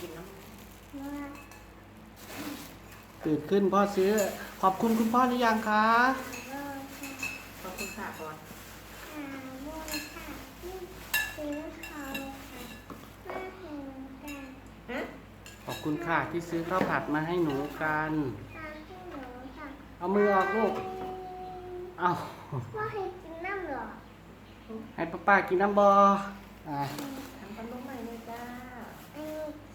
กินน้ว่าตื่นขึ้นพ่อซื้อ ขอบคุณคุณพ่อหรือยังคะว่าค่ะำขอบคุณค่ะก่อนอ่าว่าค่ะนี่ซื้อเขาค่ะมาถึงกันฮะขอบคุณค่ะที่ซื้อข้าวผัดมาให้หนูกันทานที่หนูค่ะเอามือออกลูก เอาว่าให้กินน้ำเหรอ ให้ป้าป้ากินน้ำบออะ ทำขนมใหม่เลยจ้า ไอ้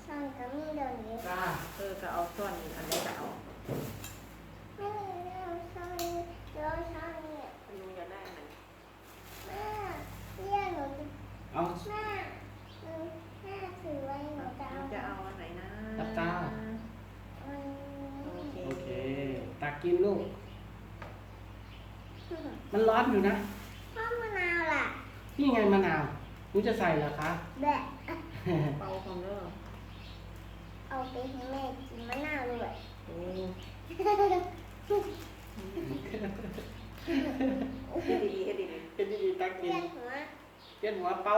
ซันกับมีเดี๋ยวนี้ จ้า เออก็เอาส่วนอันนี้ก็เอา ไม่ได้เอาซันเดี๋ยวซันเนี่ย ลุงจะได้อันไหน แม่เรียกหนูจะ เอา แม่หนูแม่ถือไว้หนูจะเอา ลุงจะเอาอันไหนนะ ตับตา อัน โอ นี้ เค โอเค ตักกินลูก มัน ร้อนอยู่นะพ่อมะนาวล่ะนี่ไงมะนาวหนูจะใส่เหรอคะ แบะเป่าของเด้อเอาไปให้แม่กินมะนาวด้วยโอ้เฮ็ดดีๆเฮ็ดดีเป็นดีๆตักกิเรีนยกหัวเปลี่ยนหัวเป่า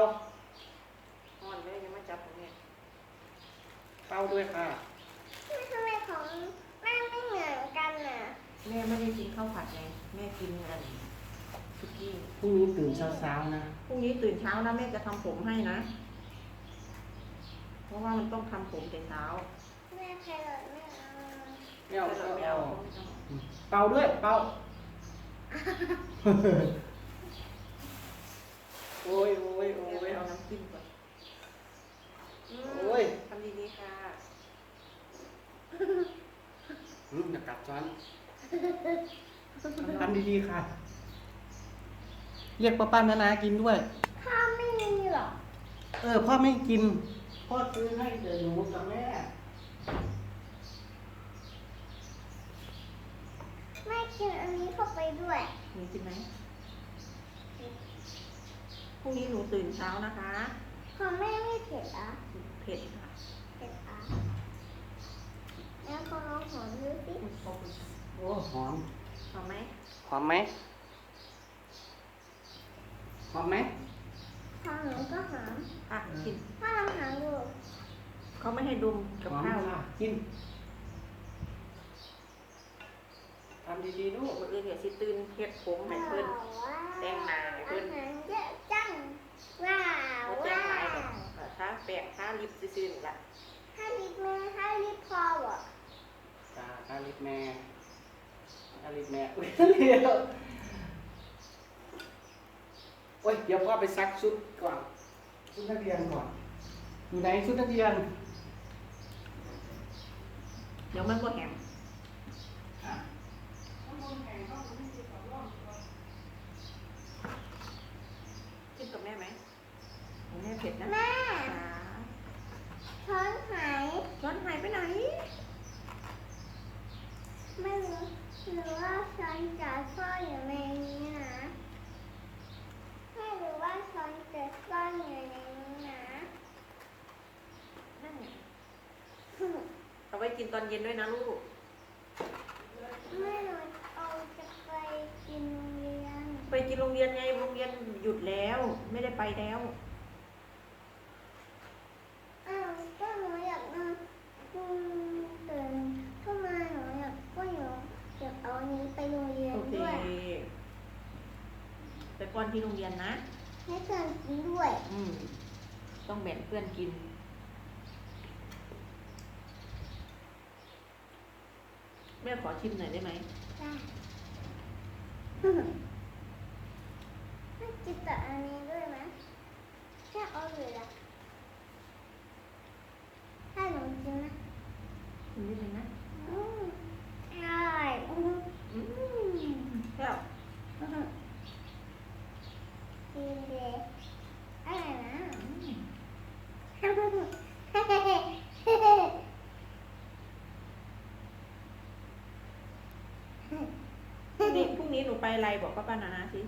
ๆอ่อนเลยยังไม่จับของเนี่ยเป่าด้วยค่ะ ทำไมของแม่ไม่เหมือนกันน่ะ แม่ไม่ได้กินข้าวผัดไงแม่กินอัน สุกี้พรุ่งนี้ตื่นเช้าๆนะ พรุ่งนี้ตื่นเช้านะแม่จะทำผมให้นะ เพราะว่ามันต้องทำผมแต่เช้าแม่แครอทไม่เอาไม่เอาแต่ไม่ไม่เอาเอาไม่ต้องเป่าด้วย เป่า โอ้ยโอ้ยโอ้แม่ยเอาน้ำจิ้มก่อนโอ้ยทำดีๆค่ะอืมอย่ากัดช้อนทำดีๆค่ะ เรียกป้าป้านานากินด้วย ข้าวไม่มีหรอเออพ่อไม่กิน พ่อซื้อให้เดี๋ยวหนูกับแม่ แม่กินอันนี้เข้าไปด้วยหนูกินไหมพรุ่งนี้หนูตื่นเช้านะคะของแม่ไม่เผ็ดอะเผ็ดค่ะเผ็ดอะแล้วก็ลองหอมดูสิโอ้หอมหอมไหมหอมไหม หอมไหมของหนูก็หอมอะกินพ่อลองหอมดูเขาไม่ให้ดมกับหอมข้าวค่ะกินทำดีๆลูกคนอื่นอย่าสิตื่นเฮ็ดผมให้เพิ่นแต่งหน้าให้เพิ่นอาหารเยอะจังว้าวบ่แจ้งว้าหลายดวอกเออถ้าแปะถ้าลิปซื่อๆนี่ล่ะถ้าลิปแม่ถ้าลิปพอบ่จ้าตาลิปแม่ตาลิปแม่อุ้ยเดี๋ยว โอ้ยเดี๋ยวพ่อไปซักชุดก่อน ชุดนักเรียนก่อน อยู่ไหนชุดนักเรียน เดี๋ยวมันบ่แห้งกินกับแม่ไหมแม่เผ็ดนะแม่จ๋าช้อนหายช้อนหายไปไหน ไม่รู้หรือว่าช้อนจะซ่อนอยู่ในนี้นะไม่รู้ว่าช้อนจะซ่อนอยู่ในนี้นะ นั่นไงเอา ไว้กินตอนเย็นด้วยนะลูก ไม่รู้เอาจะไปกินโรงเรียนไปกินโรงเรียนไงโรงเรียนหยุดแล้ว ไม่ได้ไปแล้ว อ้าวก็หนูอยากนอนอืมตื่นขึ้นมาหนูอยากก็หนูอยากเอาอันนี้ไปโรงเรียนโอเค ด้วยไปป้อนที่โรงเรียนนะ ให้เพื่อนกินด้วย อืม ต้องแบ่งเพื่อนกิน แม่ขอ ชิมหน่อยได้ไหม ได้ให้กินแต่อันนี้ด้วยไหมแค่เอาอยู่ละถ้าหนูกินนะ ชิมนิดนึงนะ อืมอร่อยอืม อืมแซ่บ กินเลยอร่อยนะ พรุ่งนี้พรุ่งนี้หนูไป อะไรบอกป้าป้านานาสิ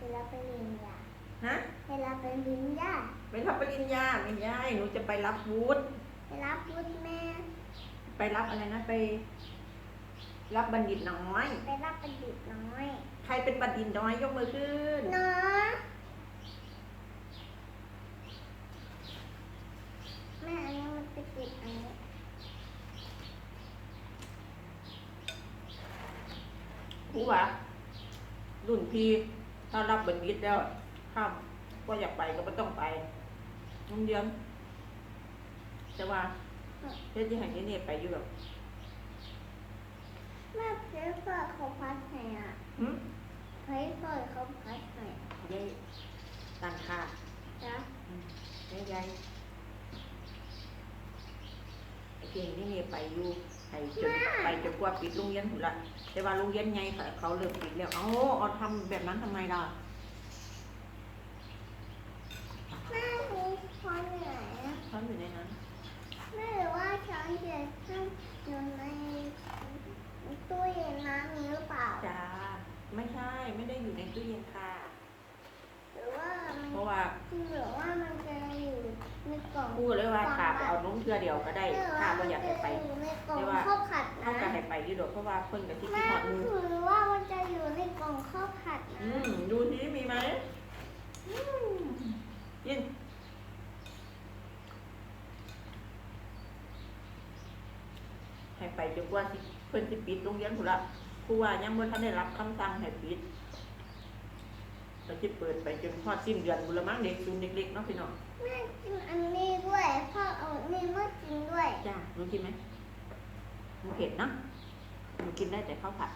เวลาไปเรียนยาฮะเวลาไปเรียนยาไปรับปริญญาไม่ใช่หนูจะไปรับวุฒิเวลาพูดแม่ ไปรับอะไรนะไป รับบัณฑิตน้อย ไปรับประดิษฐ์น้อย ใครเป็นบัณฑิตน้อยยกมือขึ้นเนาะแม่อันนี้ ครูว่ารุ่นพี่ถ้ารับบัณฑิตแล้วห้ามก็อยากไปก็ไม่ต้องไปโรงเรียนแต่ว่าเฮ็ดที่ไหนนี่เนี่ยไปอยู่แบบแม่เจ๊เปิดเขาพัดไหนอะหืมเฮ้ยเปิดเขาพัดไหนได้ต่างค่าจ๊ะอืมได้ยายไอ้เก่งนี่เนี่ยไปอยู่ไป จนไปจนกว่าปิดโรงเรียนหมดละแต่ว่าโรงเรียนไงค่ะเขาเลิกปิดแล้วเอ้าเอาทำแบบนั้นทำไมล่ะแม่มีช้อนไหนอะเขาอยู่ในนั้นแม่หรือว่าช้อนเด็กต้องอยู่ในตู้เย็นน้ำนี้หรือเปล่าจ้าไม่ใช่ไม่ได้อยู่ในตู้เย็นค่ะห รือว่ามันเพราะว่าหรือว่ามันจะอยู่ในกล่องพูดเลยว่าขาไปเอาน้องเทือเดียวก็ได้หรือข้าว่าก็มันอยากจะให้ไปอยู่ในกล่องแต่ว่าข้าวผัดเขานะก็ให้ไปอยู่ดอกเพราะว่าเพิ่นกับที่คิดแม่หอดมือหรือว่ามันจะอยู่ในกล่องข้าวผัดอืนะมดูที่มีไหมอืมยินให้ไปจนกว่าสิเพิ่นสิปิดโรงเรียนพุ่นละครูว่ายังบ่ทันได้รับคำสั่งให้ปิด ก็สิเปิดไปจนฮอดสิ้นเดือนพุ่นละมั้งเด็กศูนย์เด็กๆเนาะพี่น้องแม่กินอันนี้ด้วยพ่อเอาอันนี้มากินด้วยจ้าหนูกินไหมหนูเผ็ดนะหนูกินได้แต่ข้าวผัด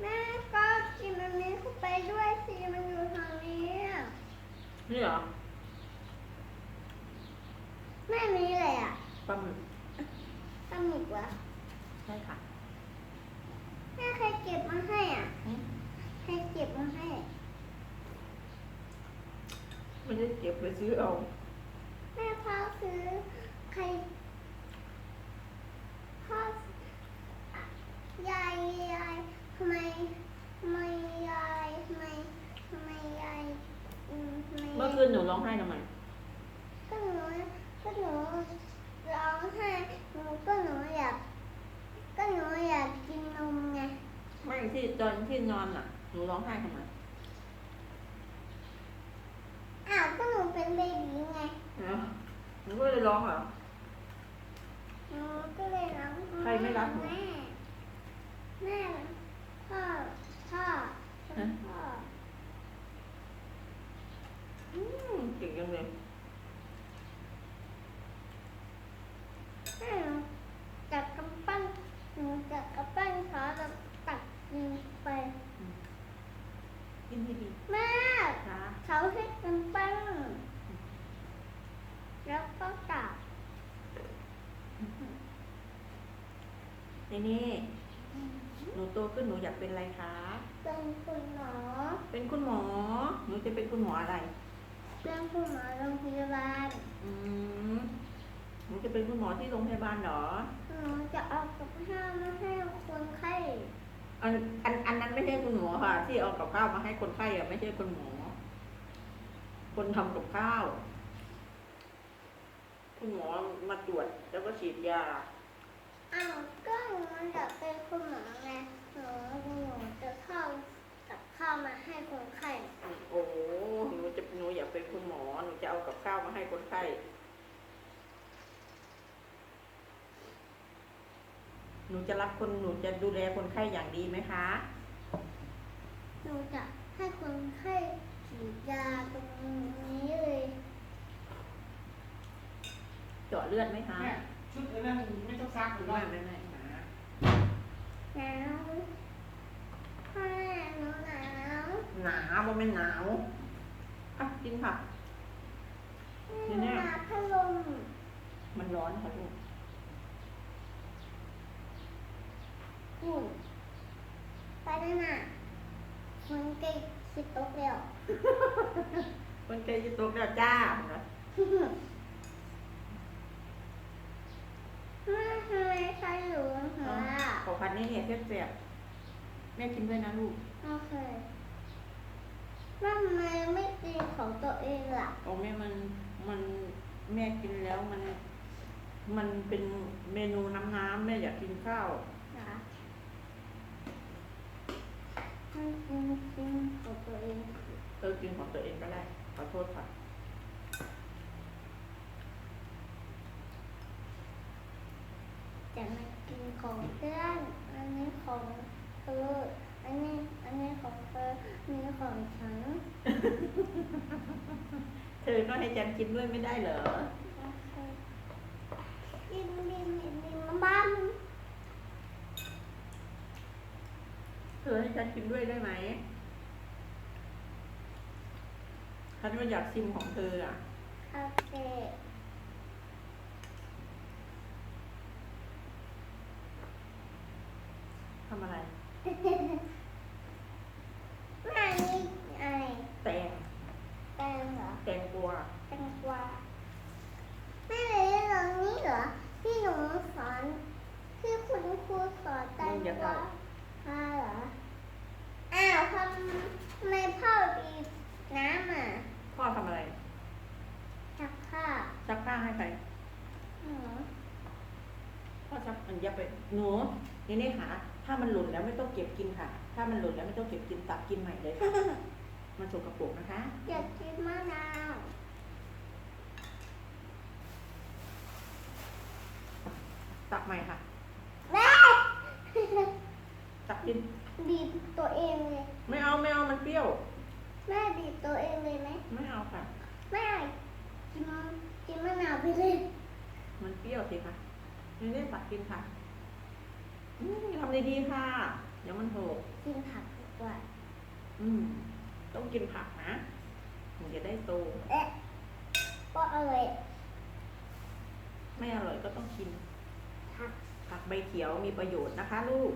แม่ก็กินอันนี้เข้าไปด้วยสิมันอยู่ทางนี้อะนี่เหรอแม่มีอะไรอะปลาหมึกปลาหมึกเหรอใช่ค่ะแม่ใครเก็บมาให้อะ อืมใค รเก็บมาให้ไม่ได้เก็บไปซื้อเอา แม่พ่อซื้อใครพ่อยายยายทำไมทำไมยายทำไมทำไมยายอืมทำไมเมื่อคืนหนูร้องไห้ทำไม ก็หนูก็หนูร้องไห้หนูก็หนูอยากก็หนูอยากกินนมไง ไม่ที่ตอนที่นอนอะ หนูร้องไห้ทำไมอ้าวก็หนูเป็นเบบีไงเอ้าหนูก็เลยร้องเหรอ หนูก็เลยร้องใครไม่รักหนู แม่แม่พ่อพ่อ ฮะ พ่อ อืมเก่งจังเลย แม่หนูจับกำปั้นหนูจับกำปั้นขาแล้วตักกินไป กินให้ดี แม่ ค่ะ เขาให้กำปั้นแล้วก็ตัก นี่นี่หนูโตขึ้นหนูอยากเป็นอะไรคะ เป็นคุณหมอ เป็นคุณหมอ หนูจะเป็นคุณหมออะไร เป็นคุณหมอโรงพยาบาล อืมหนูจะเป็นคุณหมอที่โรงพยาบาลเหรอ หนูจะเอากับข้าวมาให้คนไข้อันอันอันนั้นไม่ใช่คุณหมอค่ะ ที่เอากับข้าวมาให้คนไข้อะไม่ใช่คุณหมอ คนทำกับข้าว คุณหมอมาตรวจแล้วก็ฉีดยา อ้าวก็หนูอยาก เป็นคุณหมอไงหนูหนูจะเข้ากับข้าวมาให้คนไข้โอ้โหหนูจะหนูอยากเป็นคุณหมอ หนูจะเอากับข้าวมาให้คนไข้หนูจะรับคนหนูจะดูแลคนไข้อย่างดีไหมคะ หนูจะให้คนไข้ฉีดยาตรงนี้เลย เจาะเลือดไหมคะแม่ชุดไอ้นั่นไม่ต้องซักหรือไม่ว่า ไม่ไม่หนา หนาวพ่อแม่หนูหนาว หนาว บ่แม่นหนาวอะกินผักหนูหนาวพัดลมมันร้อนค่ะลูกอุ่นไปนั่นน่ะมันใกล้คิดตกแล้วคนไข้จะตกแล้วจ้านะแม่ทำไมใช้หลูหัวอะขอพันนี่เนี่ยเสียบๆแม่กินด้วยนะลูก โอเค แม่ทำไมไม่กินของตัวเองล่ะโอ้แม่มันมันแม่กินแล้วมัน มันเป็นเมนูน้ำน้ำๆแม่อยากกินข้าวนะไม่กินกินของตัวเองเออกินของตัวเองก็ได้ขอโทษค่ะจะมากินของเพื่อนมันนี้ของเธอ อันนี้ อันนี้ของเธออันนี้ของฉัน เธอก็ให้ฉันกินด้วยไม่ได้เหรอดินดินดินดินมาบ้านเธอให้ฉันกินด้วยได้ไหมฉันก็อยากชิมของเธออะโอเคทำอะไร แม่นี่อะไร แตง แตงเหรอ แตงก วาแตงกวาแม่เลยตรงนี้เหรอที่หนูสอนที่คุณครูสอนแตงกวาอ่าเหรออ้าวทำไมพ่อบีบน้ำอะพ่อทำอะไรชักผ้าซักผ้าให้ใครหนูพ่อซักอันอย่าไปหนูนี่นี่ค่ะถ้ามันหล่นแล้วไม่ต้องเก็บกินค่ะ ถ้ามันหล่นแล้วไม่ต้องเก็บกินตักกินใหม่เลยค่ะมันสกปรกนะคะอยากกินมะนาว ตักใหม่ค่ะ แม่ตักกิน บีบตัวเองเลย ไม่เอาไม่เอามันเปรี้ยว แม่บีบตัวเองเลยไหมไม่เอาค่ะ แม่กินกินมะนาวไปเลยมันเปรี้ยวสิค่ะนี่นี่ตักกินค่ะอืมทำดีๆค่ะ เดี๋ยวมันโหกกินผักดีกว่าอืม ต้องกินผักนะถึงจะได้โต เอ๊ะก็อร่อย ไม่อร่อยก็ต้องกิน ผักผักใบเขียวมีประโยชน์นะคะ ลูก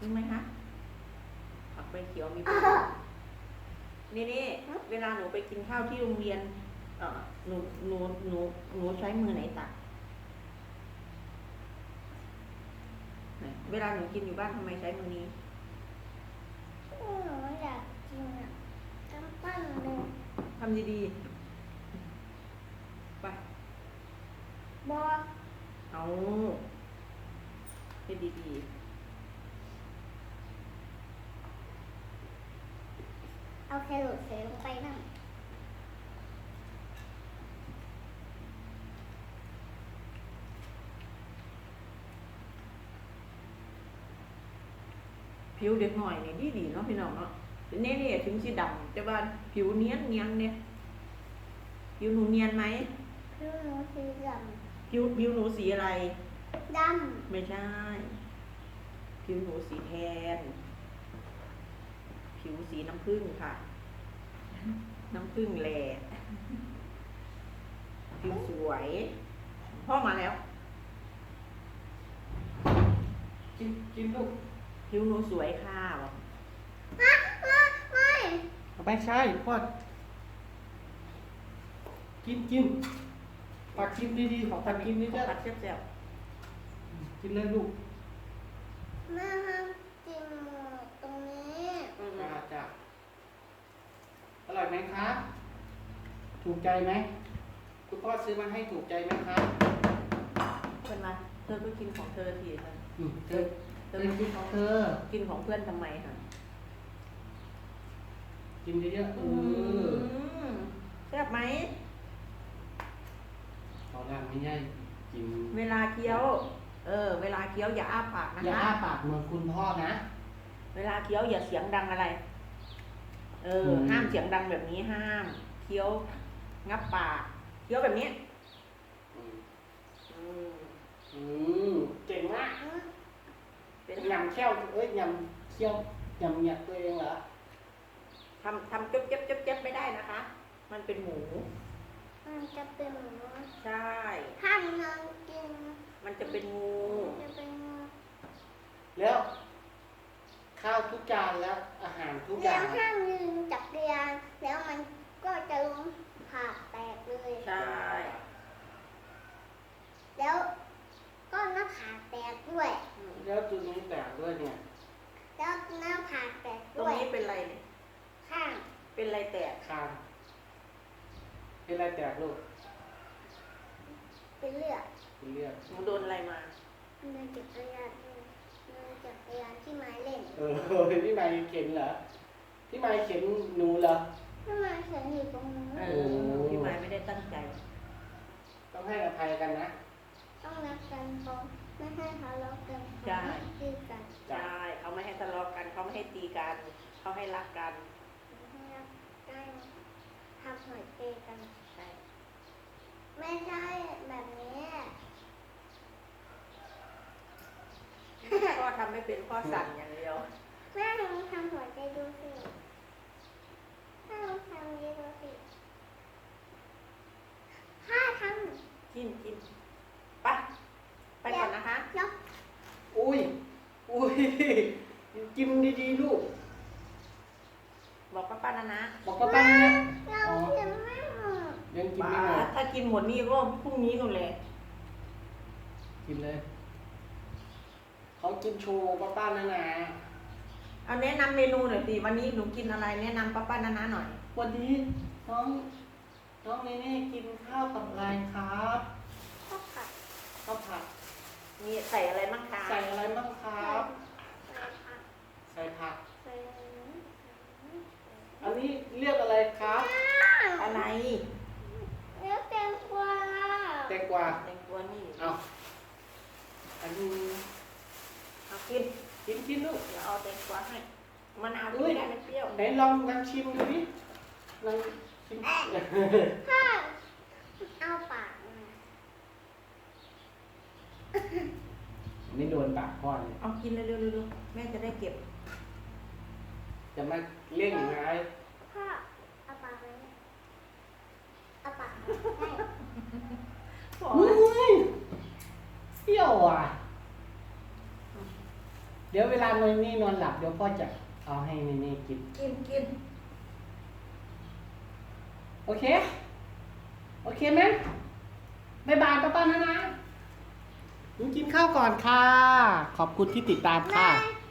รู้ไหมคะผักใบเขียวมีประโยชน์นี่นี่เวลาหนูไปกินข้าวที่โรงเรียนเอ่อหนูหนูหนูหนูใช้มือไหนตักไหนเวลาหนูกินอยู่บ้านทำไมใช้มือนี้หนูอยากกินอะกำปั้นเลยทำดีๆ ไปบอ เอาเป็นดีเอาแครอทใส่ลงไปนั่นๆผิวเด็กหน่อยนี่ดีดีๆเนาะพี่น้องเนาะเนี่ยเนี่ยถึงสีดำแต่ว่าผิวเนียนเนียนๆเนี่ยผิวหนูเนียนไหมคือหนูสีด ผิวผิวหนูสีอะไรำดไม่ใช่ ผิวหนูสีแทน ผิวสีน้ำผึ้งค่ะ น้ำผึ้งแหล่ผิวสวย พ่อมาแล้ว กินกินลูกผิวหนูสวยค่ะบอกำฮะฮะไม่ไม่ใช่พ่อกินกิน ตักกินดีๆของตักกินนี่ขอจะงผัดแซ่บกินเลยลูกแม่ห้ามกินตรงนี้ๆอืมจ้าจ้าอร่อยไหมครับถูกใจไหม คุณพ่อซื้อมาให้ถูกใจไหมครับเพื่อนมาเธอก็กินของเธอทีเธออืมเธอเธเธออไม่กิกินนขขอองงเธอ กินของเพื่อนทำไมค่ะกินเยอะๆเออมแซ่บไหมตอนนั้น ไม่ใช่กินเวลาเคี้ยว เออ เวลาเคี้ยวอย่าอ้าปากนะอย่าคะ อ้าปากเหมือนคุณพ่อนะ เวลาเคี้ยวอย่าเสียงดังอะไร เอออืมห้ามเสียงดังแบบนี้ห้าม เคี้ยวงับปาก เคี้ยวแบบนี้อืมอืมอืมเก่งมากเป็นยำเขี้ยวเอ้ยยำเขี้ยวยำเหยียดตัวเองเหรอทำทำเจ็บเจ็บเจ็บเจ็บไม่ได้นะคะ มันเป็นหมู มันจะเป็นหมูใช่ ห้ามนอนกินมันจะเป็นงูจะเป็นงูแล้วข้าวทุกจานแล้วอาหารทุกอแล้ย่าวงห้ามยืนจักรยานแล้วมัน เป็นอะไรแตกลูก เป็นเลือดเป็นเลือดหนูโดนอะไรมา เลือดจากพยานเลือจากพยานที่ไม้เล่นเออพี่ไม้เข็นเหรอพี่ไม้เข็นหนูเหรอพี่ไม้เข็นอยู่ตรงนู้นพี่ไม้ไม่ได้ตั้งใจ ต้องให้อภัยกันนะ ต้องรักกันเอาไม่ให้ทะเลาะกันใช่ตีกันใช่เขาไม่ให้ทะเลาะกันเขาไม่ให้ตีกันเขาให้รักกันให้รักกันทำหอยเตกัน ไม่ได้แบบนี้ พ่อทำไม่เป็นพ่อสั่นอย่างเดียว แม่ลองทำหัวใจดูสิแม่ลองทำดีดูสิถ้าทกินกินไปไปก่อนนะคะำยกอุ้ย อุ้ย จิ้มดีๆลูก บอกป้าป้านะนะ บอกป้าป้านะเราเห็นไม่หมด ยังกิน ป้า ไม่หมด ถ้า กินหมดนี่ก็พรุ่งนี้ก็แหละกินเลย เขากินโชว์ป้าป้านะนะเอาแนะนำเมนูหน่อยสิวันนี้หนูกินอะไรแนะนำป้าป้านะนะหน่อย วันนี้น้องน้องเนเน่กินข้าวกับอะไรครับข้าวผัดข้าวผัดมีใส่อะไรบ้างคะใส่อะไรบ้างครับ ใส่ผัก ใส่ผัก ใส่ อันนี้เรียกอะไรครับ อะไร เนื้อแตงกวา แตงกวา ในครัวนี่ เอา อันนี้เอากินกินกินลูกเดี๋ยวเอาแตงกวาให้มะนาวอุ้กิยนได้ไม่เปรี้ยวไหนลองลองชิมดูดิลองชิมถ้าเอาปากมาไม่โดนปากพ่อเลยเอากินเร็วๆๆๆแม่จะได้เก็บ จะมาเล่งไงพ่อเอาปากมาเอาปากมาให้อุ้ยเปรี้ยวอะ เดี๋ยวเวลานอนนี่นอนหลับ เดี๋ยวพ่อจะเอาให้เนเน่กิน กินกินโอเค โอเคไหมบายบายป้าป้านะนะหนูกินข้าวก่อนค่ะ ขอบคุณที่ติดตามค่ะแม่